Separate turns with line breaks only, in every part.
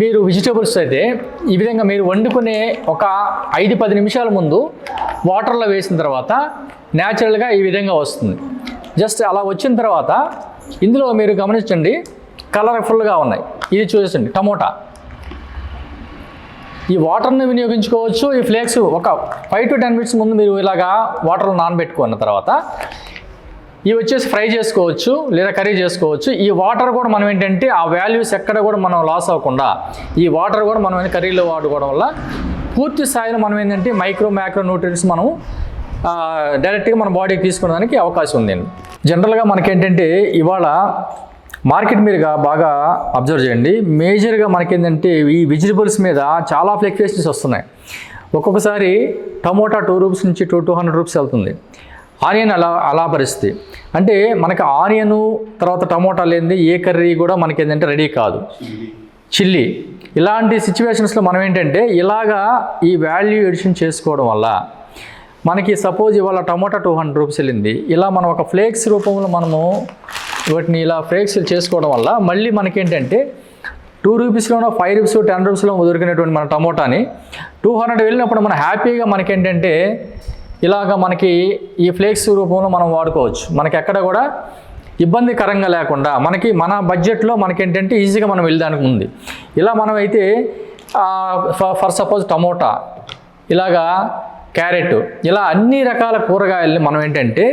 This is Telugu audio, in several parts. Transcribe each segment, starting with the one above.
మీరు వెజిటేబుల్స్ అయితే ఈ విధంగా మీరు వండుకునే ఒక ఐదు పది నిమిషాల ముందు వాటర్లో వేసిన తర్వాత న్యాచురల్గా ఈ విధంగా వస్తుంది. జస్ట్ అలా వచ్చిన తర్వాత ఇందులో మీరు గమనించండి కలర్ఫుల్గా ఉన్నాయి. ఇది చూసండి టమోటా. ఈ వాటర్ని వినియోగించుకోవచ్చు ఈ ఫ్లేక్స్ ఒక ఫైవ్ టు టెన్ మినిట్స్ ముందు మీరు ఇలాగా వాటర్లో నానబెట్టుకున్న తర్వాత ఇవి వచ్చేసి ఫ్రై చేసుకోవచ్చు లేదా కర్రీ చేసుకోవచ్చు. ఈ వాటర్ కూడా మనం ఏంటంటే ఆ వాల్యూస్ ఎక్కడ కూడా మనం లాస్ అవ్వకుండా ఈ వాటర్ కూడా మనం కర్రీలో వాడుకోవడం వల్ల పూర్తి స్థాయిలో మనం ఏంటంటే మైక్రో మ్యాక్రో న్యూట్రియన్స్ మనం డైరెక్ట్గా మన బాడీకి తీసుకోవడానికి అవకాశం ఉంది. జనరల్గా మనకేంటంటే ఇవాళ మార్కెట్ మీదుగా బాగా అబ్జర్వ్ చేయండి. మేజర్గా మనకేంటంటే ఈ వెజిటబుల్స్ మీద చాలా ఫ్లెక్చుయేషన్స్ వస్తున్నాయి. ఒక్కొక్కసారి టమోటా టూ రూపీస్ నుంచి టూ టూ హండ్రెడ్ రూపీస్ వెళ్తుంది. ఆనియన్ అలా అలా పరిస్థితి. అంటే మనకి ఆనియను తర్వాత టమోటా లేనిది ఏ కర్రీ కూడా మనకి ఏంటంటే రెడీ కాదు. చిల్లీ. ఇలాంటి సిచ్యువేషన్స్లో మనం ఏంటంటే ఇలాగా ఈ వాల్యూ ఎడిషన్ చేసుకోవడం వల్ల మనకి సపోజ్ ఇవాళ టమోటా టూ హండ్రెడ్ రూపీస్ వెళ్ళింది. ఇలా మనం ఒక ఫ్లేక్స్ రూపంలో మనము వాటిని ఇలా ఫ్లేక్స్ చేసుకోవడం వల్ల మళ్ళీ మనకేంటంటే టూ రూపీస్లోనో ఫైవ్ రూపీస్ టెన్ రూపీస్లో దొరికినటువంటి మన టమోటాని టూ హండ్రెడ్ వెళ్ళినప్పుడు మనం హ్యాపీగా మనకేంటంటే ఇలాగ మనకి ఈ ఫ్లేక్స్ రూపంలో మనం వాడుకోవచ్చు. మనకి ఎక్కడ కూడా ఇబ్బందికరంగా లేకుండా మనకి మన బడ్జెట్లో మనకేంటంటే ఈజీగా మనం వెళ్ళడానికి ఉంది. ఇలా మనం అయితే ఫర్ సపోజ్ టమోటా ఇలాగా క్యారెట్ ఇలా అన్ని రకాల కూరగాయల్ని మనం ఏంటంటే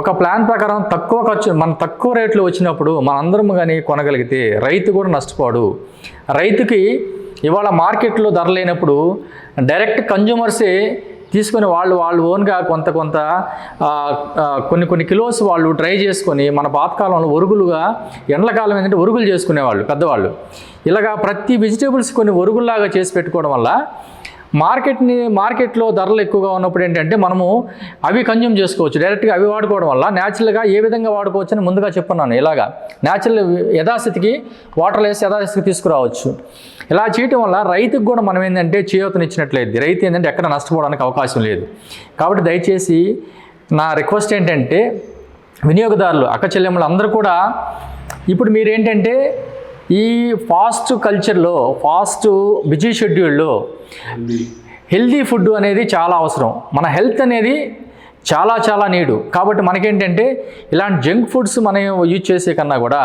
ఒక ప్లాన్ ప్రకారం తక్కువ ఖర్చు మన తక్కువ రేట్లు వచ్చినప్పుడు మనందరం కానీ కొనగలిగితే రైతు కూడా నష్టపోడు. రైతుకి ఇవాళ మార్కెట్లో ధర లేనప్పుడు డైరెక్ట్ కన్జ్యూమర్సే తీసుకొని వాళ్ళు వాళ్ళు ఓన్గా కొంత కొంత కొన్ని కొన్ని కిలోస్ వాళ్ళు ట్రై చేసుకొని మన పాతకాలంలో ఒరుగులుగా ఎండ్లకాలం ఏంటంటే ఒరుగులు చేసుకునేవాళ్ళు పెద్దవాళ్ళు. ఇలాగా ప్రతి వెజిటేబుల్స్ కొన్ని ఒరుగుల్లాగా చేసి పెట్టుకోవడం వల్ల మార్కెట్ని మార్కెట్లో ధరలు ఎక్కువగా ఉన్నప్పుడు ఏంటంటే మనము అవి కన్జ్యూమ్ చేసుకోవచ్చు. డైరెక్ట్గా అవి వాడుకోవడం వల్ల న్యాచురల్గా ఏ విధంగా వాడుకోవచ్చు అని ముందుగా చెప్పున్నాను. ఇలాగా న్యాచురల్ యథాస్థితికి వాటర్ వేసి యథాస్థితికి తీసుకురావచ్చు. ఇలా చేయటం వల్ల రైతుకు కూడా మనం ఏంటంటే చేయూతనిచ్చినట్లయితే రైతు ఏంటంటే ఎక్కడ నష్టపోవడానికి అవకాశం లేదు. కాబట్టి దయచేసి నా రిక్వెస్ట్ ఏంటంటే వినియోగదారులు అక్క చెల్లెమ్మలు అందరూ కూడా ఇప్పుడు మీరేంటంటే ఈ ఫాస్ట్ కల్చర్లో ఫాస్ట్ బిజీ షెడ్యూల్లో హెల్దీ. ఫుడ్ అనేది చాలా అవసరం. మన హెల్త్ అనేది చాలా చాలా నీడు. కాబట్టి మనకేంటంటే ఇలాంటి జంక్ ఫుడ్స్ మనం యూజ్ చేసే కన్నా కూడా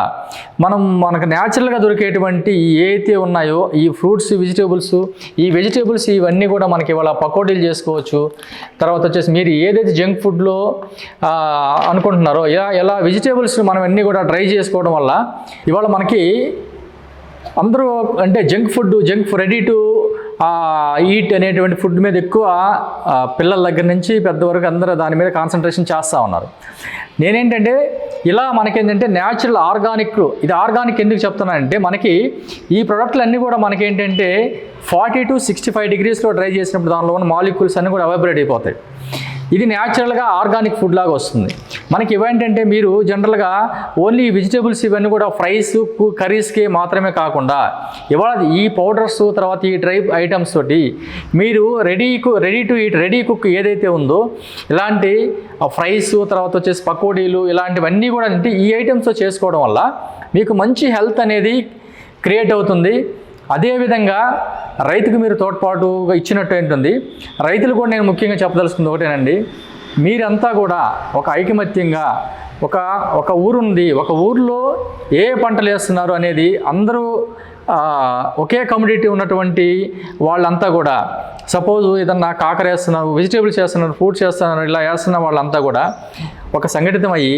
మనం మనకు న్యాచురల్గా దొరికేటువంటి ఏవైతే ఉన్నాయో ఈ ఫ్రూట్స్ వెజిటేబుల్స్ ఈ వెజిటేబుల్స్ ఇవన్నీ కూడా మనకి ఇవాళ పకోడీలు చేసుకోవచ్చు. తర్వాత వచ్చేసి మీరు ఏదైతే జంక్ ఫుడ్లో అనుకుంటున్నారో ఇలా ఇలా వెజిటేబుల్స్ మనం అన్నీ కూడా ట్రై చేసుకోవడం వల్ల ఇవాళ మనకి అందరూ అంటే junk food junk ready to eat అనేటువంటి ఫుడ్ మీద ఎక్కువ పిల్లల దగ్గర నుంచి పెద్ద వరకు అందరూ దాని మీద కాన్సన్ట్రేషన్ చేస్తూ ఉన్నారు. నేనేంటంటే ఇలా మనకేంటంటే న్యాచురల్ ఆర్గానిక్ ఇది ఆర్గానిక్ ఎందుకు చెప్తున్నానంటే మనకి ఈ ప్రోడక్ట్లన్నీ కూడా మనకేంటంటే ఫార్టీ టు సిక్స్టీ ఫైవ్ డిగ్రీస్లో డ్రై చేసినప్పుడు దానిలో ఉన్న మాలిక్యూల్స్ అన్నీ కూడా అవైబ్రేట్ అయిపోతాయి. ఇది న్యాచురల్గా ఆర్గానిక్ ఫుడ్ లాగా వస్తుంది. మనకి ఇవేంటంటే మీరు జనరల్గా ఓన్లీ వెజిటేబుల్స్ ఇవన్నీ కూడా ఫ్రైస్ కర్రీస్కి మాత్రమే కాకుండా ఇవాళ ఈ పౌడర్స్ తర్వాత ఈ డ్రై ఐటమ్స్ తోటి మీరు ready ready to eat ready cook ఏదైతే ఉందో ఇలాంటి ఫ్రైస్ తర్వాత వచ్చేసి పకోడీలు ఇలాంటివన్నీ కూడా అంటే ఈ ఐటమ్స్తో చేసుకోవడం వల్ల మీకు మంచి హెల్త్ అనేది క్రియేట్ అవుతుంది. అదేవిధంగా రైతుకు మీరు తోడ్పాటుగా ఇచ్చినట్టు ఏంటుంది రైతులు కూడా నేను ముఖ్యంగా చెప్పదలుచుకుంది ఒకటేనండి. మీరంతా కూడా ఒక ఐకమత్యంగా ఒక ఒక ఊరుంది ఒక ఊర్లో ఏ పంటలు వేస్తున్నారు అనేది అందరూ ఒకే కమ్యూనిటీ ఉన్నటువంటి వాళ్ళంతా కూడా సపోజ్ ఏదన్నా కాకర వేస్తున్నారు వెజిటేబుల్స్ చేస్తున్నారు ఫ్రూట్స్ వేస్తున్నారు ఇలా వేస్తున్న వాళ్ళంతా కూడా ఒక సంఘటితం అయ్యి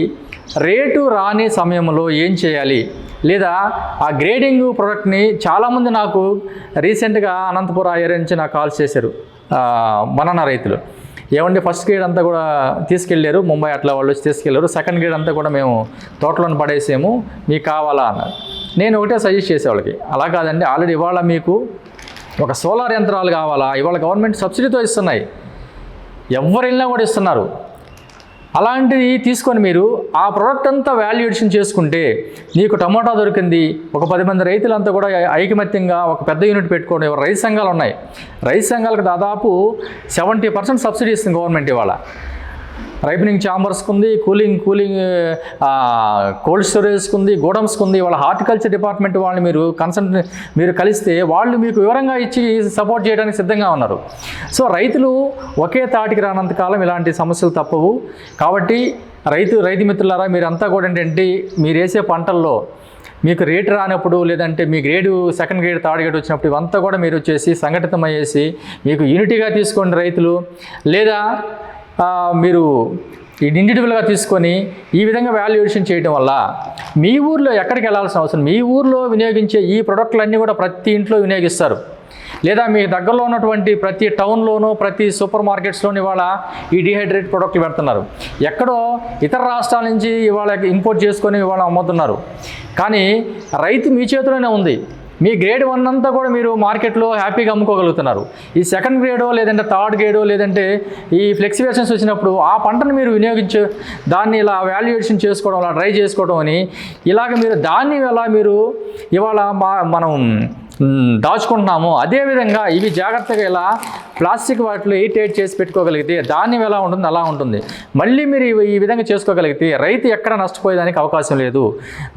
రేటు రాని సమయంలో ఏం చేయాలి? లేదా ఆ గ్రేడింగ్ ప్రోడక్ట్ని చాలామంది నాకు రీసెంట్గా అనంతపురం ఏరియా నుంచి నాకు కాల్ చేశారు. మనన్న రైతులు. ఏమండి ఫస్ట్ గ్రేడ్ అంతా కూడా తీసుకెళ్ళారు ముంబై అట్లా వాళ్ళు వచ్చి తీసుకెళ్ళారు సెకండ్ గ్రేడ్ అంతా కూడా మేము తోటలోని పడేసాము మీకు కావాలా అన్నారు. నేను ఒకటే సజెస్ట్ చేసే వాళ్ళకి అలా కాదండి ఆల్రెడీ ఇవాళ మీకు ఒక సోలార్ యంత్రాలు కావాలా ఇవాళ గవర్నమెంట్ సబ్సిడీతో ఇస్తున్నాయి. ఎవరు వెళ్ళినా కూడా ఇస్తున్నారు. అలాంటిది తీసుకొని మీరు ఆ ప్రోడక్ట్ అంతా వాల్యుయేషన్ చేసుకుంటే నీకు టమోటా దొరికింది ఒక పది మంది రైతులంతా కూడా ఐకమత్యంగా ఒక పెద్ద యూనిట్ పెట్టుకోండి రైతు సంఘాలు ఉన్నాయి. రైతు సంఘాలకు దాదాపు సెవెంటీ పర్సెంట్ సబ్సిడీ ఇస్తుంది గవర్నమెంట్ ఇవాళ. రైపనింగ్ ఛాంబర్స్కి ఉంది కూలింగ్ కూలింగ్ కోల్డ్ స్టోరేజ్కి ఉంది గోడమ్స్కి ఉంది వాళ్ళ హార్టికల్చర్ డిపార్ట్మెంట్ వాళ్ళని మీరు కన్సల్ట్ మీరు కలిస్తే వాళ్ళు మీకు వివరంగా ఇచ్చి సపోర్ట్ చేయడానికి సిద్ధంగా ఉన్నారు. సో రైతులు ఒకే తాటికి రానంత కాలం ఇలాంటి సమస్యలు తప్పవు. కాబట్టి రైతు రైతు మిత్రులారా మీరంతా కూడా ఏంటంటే మీరు వేసే పంటల్లో మీకు రేటు రానప్పుడు లేదంటే మీ grade second grade third grade వచ్చినప్పుడు ఇవంతా కూడా మీరు వచ్చేసి సంఘటితమయ్యేసి మీకు యూనిటీగా తీసుకోండి రైతులు. లేదా మీరు ఇండివిజువల్గా తీసుకొని ఈ విధంగా వాల్యుయేషన్ చేయడం వల్ల మీ ఊర్లో ఎక్కడికి వెళ్ళాల్సిన అవసరం? మీ ఊర్లో వినియోగించే ఈ ప్రొడక్ట్లన్నీ కూడా ప్రతి ఇంట్లో వినియోగిస్తారు. లేదా మీ దగ్గరలో ఉన్నటువంటి ప్రతి టౌన్లోనూ ప్రతి సూపర్ మార్కెట్స్లోని ఇవాళ ఈ డిహైడ్రేట్ ప్రొడక్ట్లు పెడుతున్నారు. ఎక్కడో ఇతర రాష్ట్రాల నుంచి ఇవాళ ఇంపోర్ట్ చేసుకొని ఇవాళ అమ్ముతున్నారు. కానీ రైతు మీ చేతిలోనే ఉంది. మీ గ్రేడ్ వన్ అంతా కూడా మీరు మార్కెట్లో హ్యాపీగా అమ్ముకోగలుగుతున్నారు. ఈ సెకండ్ గ్రేడో లేదంటే థర్డ్ గ్రేడో లేదంటే ఈ ఫ్లెక్సివేషన్స్ వచ్చినప్పుడు ఆ పంటను మీరు వినియోగించే దాన్ని ఇలా వాల్యుయేషన్ చేసుకోవడం అలా ట్రై చేసుకోవడం అని ఇలాగ మీరు దాన్ని ఎలా మీరు ఇవాళ మా మనం దాచుకుంటున్నాము. అదేవిధంగా ఇవి జాగ్రత్తగా ఇలా ప్లాస్టిక్ వాటిలో ఎయిట్ ఎయిట్ చేసి పెట్టుకోగలిగితే ధాన్యం ఎలా ఉంటుంది అలా ఉంటుంది. మళ్ళీ మీరు ఈ విధంగా చేసుకోగలిగితే రైతు ఎక్కడ నష్టపోయేదానికి అవకాశం లేదు.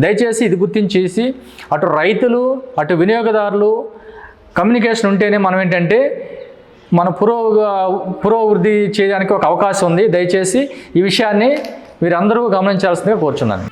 దయచేసి ఇది గుర్తించేసి అటు రైతులు అటు వినియోగదారులు కమ్యూనికేషన్ ఉంటేనే మనం ఏంటంటే మన పురోగ పురోభివృద్ధి చేయడానికి ఒక అవకాశం ఉంది. దయచేసి ఈ విషయాన్ని మీరందరూ గమనించాల్సిందిగా కోరుచున్నాను.